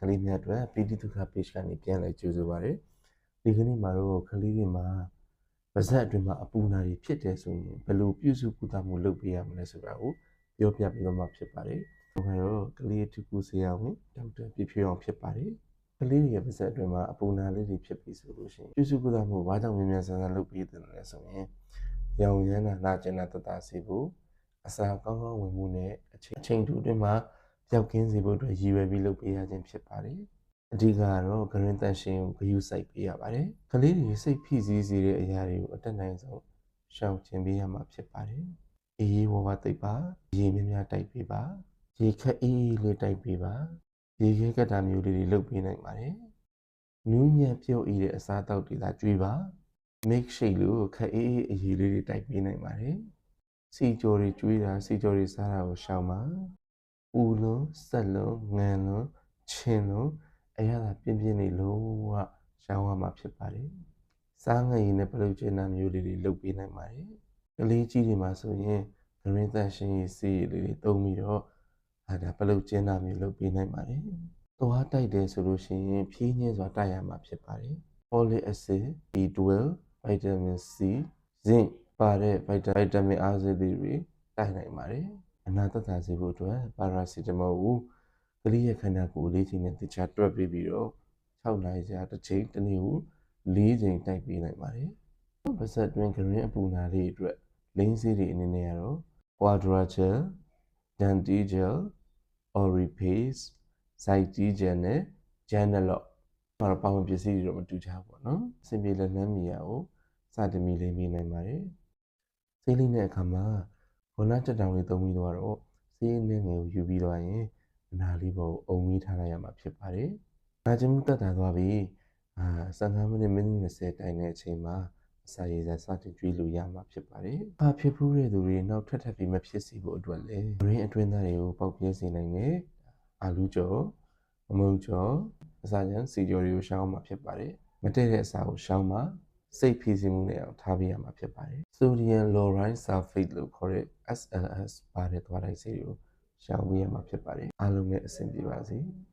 ကလေးများအတွက်ပီတိဒုက္ခ page ကနေပြန်လည်ကြိုဆိုပါရစေဒီကနေ့မှာတော့ကလေးတွေမှာပါဇက်အတွင်းမှာအပူနာတွေဖြစ်တယ်ဆိုရင်ဘယ်လိုပြုစုကုသမှုလုပ်ပေးရမလဲဆိုတာကိုပြောပြပေးတော့မှာဖြစ်ပါတယ်။ကျွန်တော်ကတော့ကလေးထုကူဆရာဝန်ဒေါက်တာပြည့်ဖြူအောင်ဖြစ်ပါတယ်။ကလေးတွေရဲ့ပါဇက်အတွင်းမှာအပူနာလေးတွေဖြစ်ပြီဆိုလို့ရှိရင်ပြုစုကုသမှုဘာကြောင့်မြန်မြန်ဆန်ဆန်လုပ်ပေးတယ်လဲဆိုရင်ရောင်ရမ်းတာနာကျင်တာတတစေဖို့အစာကောင်းကောင်းဝင်မှုနဲ့အချိန်အချိန်တူအတွင်းမှာ ပျောက်ကင်းစေဖို့အတွက်ရည်ရွယ်ပြီးလုပ်ပေးရခြင်းဖြစ်ပါတယ်။အဓိကကတော့ဂရင်တန်ရှင်ကိုဂရုစိုက်ပေးရပါတယ်။ကလေးတွေစိတ်ဖိစီးစေတဲ့အရာတွေကိုအတက်နိုင်ဆုံးရှောင်ကျဉ်ပေးရမှာဖြစ်ပါတယ်။အေးအေးဝါးဝါသိပ်ပါရေများများတိုက်ပေးပါရေခက်အေးအေးလေးတိုက်ပေးပါရေခဲကတာမျိုးလေးတွေလုပ်ပေးနိုင်ပါတယ်။နူးညံ့ပြုတ်အေးတဲ့အစားအသောက်တွေသာကျွေးပါ make shake လို့ခက်အေးအေးအရေးလေးတွေတိုက်ပေးနိုင်ပါတယ်။စီကြော်တွေကျွေးတာစီကြော်တွေစားတာကိုရှောင်ပါ။ ဦးလုံးဆက်လုံးငံလုံးချင်းလုံးအရသာပြင်းပြင်းလေးလုံးဝရှောင်ရမှာဖြစ်ပါတယ်။စားငယ်ရည်နဲ့ပလုတ်ကျင်းတာမျိုးလေးတွေလုပ်ပေးနိုင်ပါတယ်။ကလေးကြီးတွေမှာဆိုရင်ဂရင်းသန့်ရှင်းရေးစီးလေးတွေတုံးပြီးတော့အဲဒါပလုတ်ကျင်းတာမျိုးလုပ်ပေးနိုင်ပါတယ်။သွားတိုက်တယ်ဆိုလို့ရှိရင်ဖြည်းညင်းစွာတိုက်ရမှာဖြစ်ပါတယ်။ folic acid, B12, vitamin C, zinc ပါတဲ့ vitamin အားစေးတွေတိုက်နိုင်ပါတယ်။ အနာသက်သာစေဖို့အတွက် paracetamol ကိုကလေးရဲ့ခန္ဓာကိုယ်လေးချိန်နဲ့တခြားတွက်ပြီးပြီးတော့6နိုင်ကြာတစ်ချိန်တစ်နေ့ကို၄ချိန်တိုက်ပေးနိုင်ပါတယ်။ပါစက်တွင် green အပူနာလေးအတွက်လိန်းစေးတွေအနေနဲ့ကတော့ quadragel, dandigel, oripace, zytigel နဲ့ janalock မှာတော့ပါဝင်ပစ္စည်းတွေတော့မတူကြဘူးပေါ့နော်။စင်ပြေလက်နှမ်းမီယာကိုစတင်ပြီးလိမ့်ပေးနိုင်ပါတယ်။ဆေးလိမ့်တဲ့အခါမှာ ဘောနာချက်တောင်လေးသုံးပြီးတော့ဆေးနှင်းငယ်ကိုယူပြီးတော့ရင်အနာလေးပေါ်အုံမီးထားလိုက်ရမှာဖြစ်ပါတယ်။နာကျင်မှုတက်တာသွားပြီးအာ15မိနစ်မိနစ်20တိုင်တဲ့အချိန်မှာအစာရည်စားစတင်ကျွေးလို့ရမှာဖြစ်ပါတယ်။ဘာဖြစ်ဖူးတဲ့သူတွေနောက်ထပ်ထပ်ပြီးမဖြစ်စေဖို့အတွက်လည်းရင်းအတွင်းသားတွေကိုပေါက်ပြဲစေနိုင်တဲ့အာလူးကြော်အမုံကြော်အစာချမ်းစီကြော်တွေကိုရှောင်းမှာဖြစ်ပါတယ်။မတည့်တဲ့အစာကိုရှောင်းမှာ စိတ်ဖိစီးမှုနဲ့အောင်ထားပေးရမှာဖြစ်ပါတယ်။ sodium lauryl sulfate လို့ခေါ်တဲ့ SLS ပါတဲ့သွားတိုက်ဆေးတွေကိုရှောင်ပေးရမှာဖြစ်ပါတယ်။အားလုံးနဲ့အဆင်ပြေပါစေ။